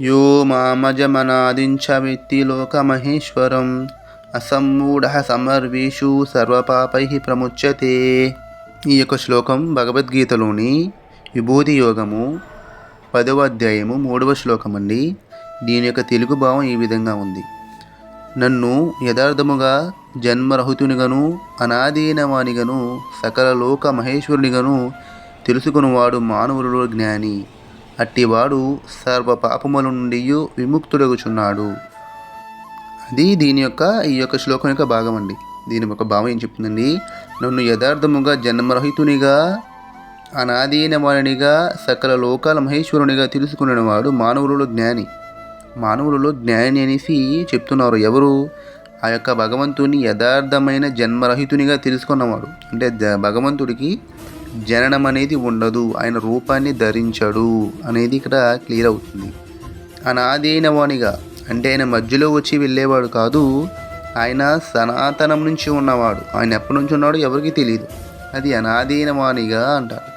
యో మామజమనాదించమిత్తి లోకమహేశ్వరం. అసమ్మూఢ సమర్వేషు సర్వపాపై ప్రముచ్యతే. ఈ యొక్క శ్లోకం భగవద్గీతలోని విభూతి యోగము పదవ అధ్యాయము మూడవ శ్లోకం అండి. దీని యొక్క తెలుగు భావం ఈ విధంగా ఉంది. నన్ను యథార్థముగా జన్మరహితునిగను అనాదీనవానిగను సకల లోక మహేశ్వరునిగను తెలుసుకునివాడు మానవులలో జ్ఞాని. అట్టివాడు సర్వ పాపముల నుండి విముక్తుడగుచున్నాడు. అది దీని యొక్క ఈ యొక్క శ్లోకం యొక్క భాగం అండి దీని యొక్క భావం ఏం చెప్తుందండి? నన్ను యథార్థముగా జన్మరహితునిగా అనాదీనవానిగా సకల లోకాల మహేశ్వరునిగా తెలుసుకునేవాడు మానవులలో జ్ఞాని. మానవులలో జ్ఞాని అనేసి చెప్తున్నారు ఎవరు? ఆ యొక్క భగవంతుని యథార్థమైన జన్మరహితునిగా తెలుసుకున్నవాడు. అంటే భగవంతుడికి జననం అనేది ఉండదు. ఆయన రూపాన్ని ధరించడు అనేది ఇక్కడ క్లియర్ అవుతుంది. అనాదైన వానిగా అంటే ఆయన మధ్యలో వచ్చి వెళ్ళేవాడు కాదు. ఆయన సనాతనం నుంచి ఉన్నవాడు. ఆయన ఎప్పటి నుంచి ఉన్నాడో ఎవరికి తెలియదు అది అనాదీన వానిగా అంటారు.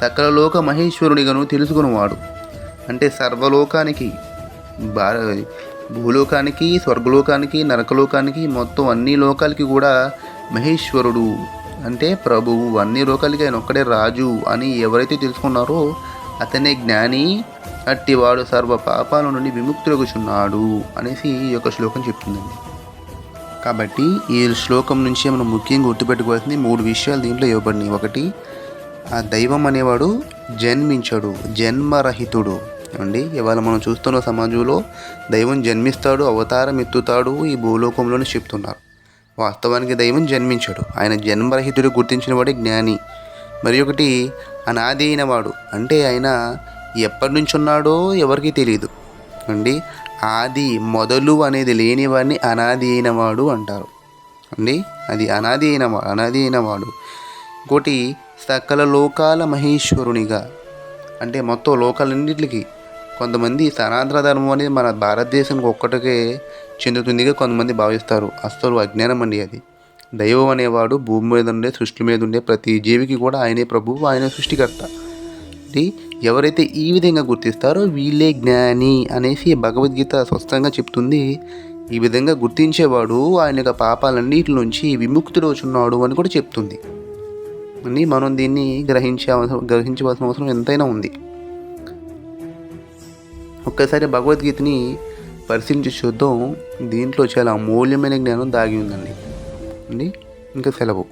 సకల లోక మహేశ్వరుడిగాను తెలుసుకున్నవాడు. అంటే సర్వలోకానికి భార భూలోకానికి స్వర్గలోకానికి నరకలోకానికి మొత్తం అన్ని లోకాలకి కూడా మహేశ్వరుడు. అంటే ప్రభువు అన్ని లోకాలకి ఆయన ఒక్కడే రాజు అని ఎవరైతే తెలుసుకున్నారో అతనే జ్ఞాని అట్టివాడు సర్వ పాపాల నుండి విముక్తులగుచున్నాడు అనేసి ఈ యొక్క శ్లోకం చెప్తుందండి. కాబట్టి ఈ శ్లోకం నుంచి మనం ముఖ్యంగా గుర్తుపెట్టుకోవాల్సింది మూడు విషయాలు దీంట్లో ఇవ్వబడినాయి ఒకటి ఆ దైవం అనేవాడు జన్మించడు జన్మరహితుడు. అండి ఇవాళ మనం చూస్తున్న సమాజంలో దైవం జన్మిస్తాడు అవతారం ఎత్తుతాడు ఈ భూలోకంలోనే చెప్తున్నారు. వాస్తవానికి దైవం జన్మించాడు. ఆయన జన్మరహితుడు గుర్తించిన వాడే జ్ఞాని. మరి ఒకటి అనాది అయినవాడు అంటే ఆయన ఎప్పటి నుంచి ఉన్నాడో ఎవరికీ తెలియదు అండి ఆది మొదలు అనేది లేని వాడిని అనాది అయినవాడు అంటారు. అండి అది అనాది అయిన అనాది అయినవాడు ఇంకోటి సకల లోకాల మహేశ్వరునిగా. అంటే మొత్తం లోకాలన్నింటికి కొంతమంది సనాతన ధర్మం అనేది మన భారతదేశానికి ఒక్కటికే చెందుతుందిగా కొంతమంది భావిస్తారు. అస్సలు అజ్ఞానం అండి అది. దైవం అనేవాడు భూమి మీద ఉండే సృష్టి మీద ఉండే ప్రతి జీవికి కూడా ఆయనే ప్రభువు ఆయనే సృష్టికర్త. ఎవరైతే ఈ విధంగా గుర్తిస్తారో వీళ్ళే జ్ఞాని అనేసి భగవద్గీత స్పష్టంగా చెప్తుంది. ఈ విధంగా గుర్తించేవాడు ఆయన యొక్క పాపాలన్నిటి నుంచి విముక్తుడవుచున్నాడు అని కూడా చెప్తుంది. అని మనం దీన్ని గ్రహించే అవసరం గ్రహించవలసిన అవసరం ఎంతైనా ఉంది. ఒక్కసారి భగవద్గీతని పరిశీలించి చూద్దాం దీంట్లో చాలా అమూల్యమైన జ్ఞానం దాగి ఉందండి. అండి ఇంకా సెలవు.